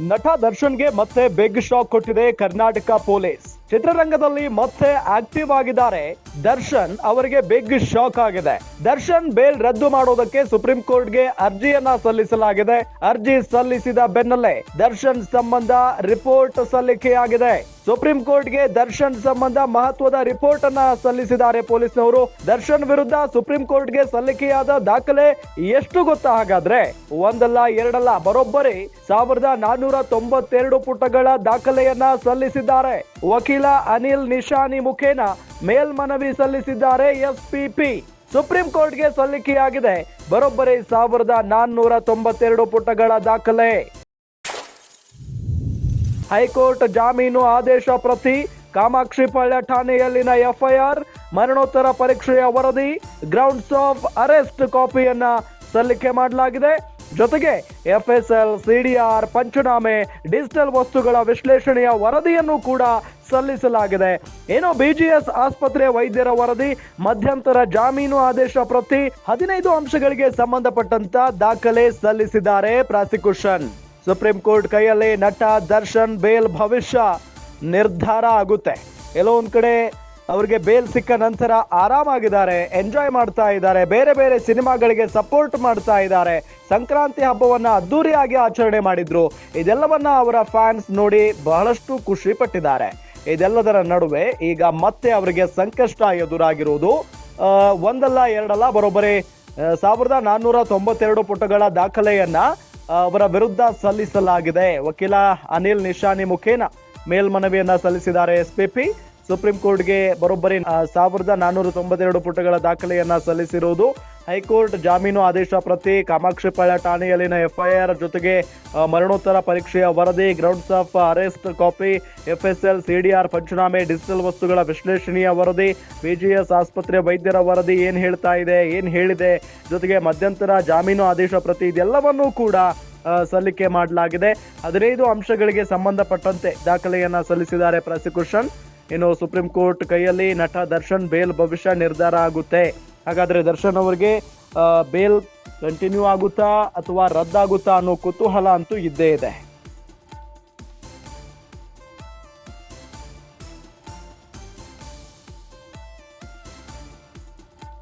ನಟ ದರ್ಶನ್ಗೆ ಮತ್ತೆ ಬಿಗ್ ಶಾಕ್ ಕೊಟ್ಟಿದೆ ಕರ್ನಾಟಕ ಪೊಲೀಸ್. ಚಿತ್ರರಂಗದಲ್ಲಿ ಮತ್ತೆ ಆಕ್ಟಿವ್ ಆಗಿದ್ದಾರೆ. ದರ್ಶನ್ ಅವರಿಗೆ ಬಿಗ್ ಶಾಕ್ ಆಗಿದೆ. ದರ್ಶನ್ ಬೇಲ್ ರದ್ದು ಮಾಡೋದಕ್ಕೆ ಸುಪ್ರೀಂ ಕೋರ್ಟ್ಗೆ ಅರ್ಜಿಯನ್ನ ಸಲ್ಲಿಸಲಾಗಿದೆ. ಅರ್ಜಿ ಸಲ್ಲಿಸಿದ ಬೆನ್ನಲ್ಲೇ ದರ್ಶನ್ ಸಂಬಂಧ ರಿಪೋರ್ಟ್ ಸಲ್ಲಿಕೆಯಾಗಿದೆ. ಸುಪ್ರೀಂ ಕೋರ್ಟ್ಗೆ ದರ್ಶನ್ ಸಂಬಂಧ ಮಹತ್ವದ ರಿಪೋರ್ಟ್ ಅನ್ನ ಸಲ್ಲಿಸಿದ್ದಾರೆ ಪೊಲೀಸ್ನವರು. ದರ್ಶನ್ ವಿರುದ್ಧ ಸುಪ್ರೀಂ ಕೋರ್ಟ್ಗೆ ಸಲ್ಲಿಕೆಯಾದ ದಾಖಲೆ ಎಷ್ಟು ಗೊತ್ತಾ? ಹಾಗಾದ್ರೆ ಒಂದಲ್ಲ, ಎರಡಲ್ಲ, ಬರೋಬ್ಬರಿ ಸಾವಿರದ ನಾನ್ನೂರ ತೊಂಬತ್ತೆರಡು ಪುಟಗಳ ದಾಖಲೆಯನ್ನ ಸಲ್ಲಿಸಿದ್ದಾರೆ. ವಕೀಲ ಅನಿಲ್ ನಿಶಾನಿ ಮುಖೇನ ಮೇಲ್ಮನವಿ ಸಲ್ಲಿಸಿದ್ದಾರೆ ಎಸ್ಪಿಪಿ. ಸುಪ್ರೀಂ ಕೋರ್ಟ್ಗೆ ಸಲ್ಲಿಕೆಯಾಗಿದೆ. ಬರೋಬ್ಬರಿ ಸಾವಿರದ ನಾನ್ನೂರ ತೊಂಬತ್ತೆರಡು ಪುಟಗಳ ದಾಖಲೆ. ಹೈಕೋರ್ಟ್ ಜಾಮೀನು ಆದೇಶ ಪ್ರತಿ ಕಾಮಾಕ್ಷಿ ಪಾಳ್ಯ ಠಾಣೆಯಲ್ಲಿನ ಎಫ್ಐಆರ್, ಮರಣೋತ್ತರ ಪರೀಕ್ಷೆಯ ವರದಿ ಗ್ರೌಂಡ್ಸ್ ಆಫ್ ಅರೆಸ್ಟ್ ಕಾಪಿಯನ್ನ ಸಲ್ಲಿಕೆ ಮಾಡಲಾಗಿದೆ. ಜೊತೆಗೆ ಎಫ್ಎಸ್ಎಲ್, ಸಿಡಿಆರ್, ಪಂಚನಾಮೆ, ಡಿಜಿಟಲ್ ವಸ್ತುಗಳ ವಿಶ್ಲೇಷಣೆಯ ವರದಿಯನ್ನು ಕೂಡ ಸಲ್ಲಿಸಲಾಗಿದೆ. ಏನೋ ಬಿಜಿಎಸ್ ಆಸ್ಪತ್ರೆ ವೈದ್ಯರ ವರದಿ, ಮಧ್ಯಂತರ ಜಾಮೀನು ಆದೇಶ ಪ್ರತಿ ಹದಿನೈದು ಅಂಶಗಳಿಗೆ ಸಂಬಂಧಪಟ್ಟಂತ ದಾಖಲೆ ಸಲ್ಲಿಸಿದ್ದಾರೆ ಪ್ರಾಸಿಕ್ಯೂಷನ್. ಸುಪ್ರೀಂ ಕೋರ್ಟ್ ಕೈಯಲ್ಲಿ ನಟ ದರ್ಶನ್ ಬೇಲ್ ಭವಿಷ್ಯ ನಿರ್ಧಾರ ಆಗುತ್ತೆ. ಎಲ್ಲೋ ಒಂದ್ ಕಡೆ ಅವರಿಗೆ ಬೇಲ್ ಸಿಕ್ಕ ನಂತರ ಆರಾಮಾಗಿದ್ದಾರೆ ಎಂಜಾಯ್ ಮಾಡ್ತಾ ಇದ್ದಾರೆ, ಬೇರೆ ಬೇರೆ ಸಿನಿಮಾಗಳಿಗೆ ಸಪೋರ್ಟ್ ಮಾಡ್ತಾ ಇದ್ದಾರೆ. ಸಂಕ್ರಾಂತಿ ಹಬ್ಬವನ್ನ ಅದ್ದೂರಿಯಾಗಿ ಆಚರಣೆ ಮಾಡಿದ್ರು. ಇದೆಲ್ಲವನ್ನ ಅವರ ಫ್ಯಾನ್ಸ್ ನೋಡಿ ಬಹಳಷ್ಟು ಖುಷಿ ಪಟ್ಟಿದ್ದಾರೆ. ಇದೆಲ್ಲದರ ನಡುವೆ ಈಗ ಮತ್ತೆ ಅವರಿಗೆ ಸಂಕಷ್ಟ ಎದುರಾಗಿರುವುದು. ಒಂದಲ್ಲ ಎರಡಲ್ಲ, ಬರೋಬ್ಬರಿ ಸಾವಿರದ ನಾನ್ನೂರ ತೊಂಬತ್ತೆರಡು ಪುಟಗಳ ದಾಖಲೆಯನ್ನ ಅವರ ವಿರುದ್ಧ ಸಲ್ಲಿಸಲಾಗಿದೆ. ವಕೀಲ ಅನಿಲ್ ನಿಶಾನಿ ಮುಖೇನ ಮೇಲ್ಮನವಿಯನ್ನ ಸಲ್ಲಿಸಿದ್ದಾರೆ ಎಸ್ಪಿಪಿ ಸುಪ್ರೀಂ ಕೋರ್ಟ್ಗೆ ಬರೋಬ್ಬರಿ ಸಾವಿರದ ನಾನ್ನೂರ ತೊಂಬತ್ತೆರಡು ಪುಟಗಳ ದಾಖಲೆಯನ್ನ ಸಲ್ಲಿಸಿರುವುದು. ಹೈಕೋರ್ಟ್ ಜಾಮೀನು ಆದೇಶ ಪ್ರತಿ ಕಾಮಾಕ್ಷಿಪಾಳ್ಯ ಠಾಣೆಯಲ್ಲಿನ ಎಫ್ಐಆರ್ ಜೊತೆಗೆ ಮರಣೋತ್ತರ ಪರೀಕ್ಷೆಯ ವರದಿ grounds of arrest copy FSL CDR ಪಂಚನಾಮೆ digital ವಸ್ತುಗಳ ವಿಶ್ಲೇಷಣೆಯ ವರದಿ ಬಿಜಿಎಸ್ ಆಸ್ಪತ್ರೆ ವೈದ್ಯರ ವರದಿ ಏನ್ ಹೇಳ್ತಾ ಇದೆ, ಏನ್ ಹೇಳಿದೆ, ಜೊತೆಗೆ ಮಧ್ಯಂತರ ಜಾಮೀನು ಆದೇಶ ಪ್ರತಿ ಇದೆಲ್ಲವನ್ನೂ ಕೂಡ ಸಲ್ಲಿಕೆ ಮಾಡಲಾಗಿದೆ. ಹದಿನೈದು ಅಂಶಗಳಿಗೆ ಸಂಬಂಧಪಟ್ಟಂತೆ ದಾಖಲೆಯನ್ನ ಸಲ್ಲಿಸಿದ್ದಾರೆ ಪ್ರಾಸಿಕ್ಯೂಷನ್. ಇನ್ನು ಸುಪ್ರೀಂ ಕೋರ್ಟ್ ಕೈಯಲ್ಲಿ ನಟ ದರ್ಶನ್ ಬೇಲ್ ಭವಿಷ್ಯ ನಿರ್ಧಾರ ಆಗುತ್ತೆ. ಹಾಗಾದ್ರೆ ದರ್ಶನ್ ಅವರಿಗೆ ಬೇಲ್ ಕಂಟಿನ್ಯೂ ಆಗುತ್ತಾ ಅಥವಾ ರದ್ದಾಗುತ್ತಾ ಅನ್ನೋ ಕುತೂಹಲ ಅಂತೂ ಇದ್ದೇ ಇದೆ.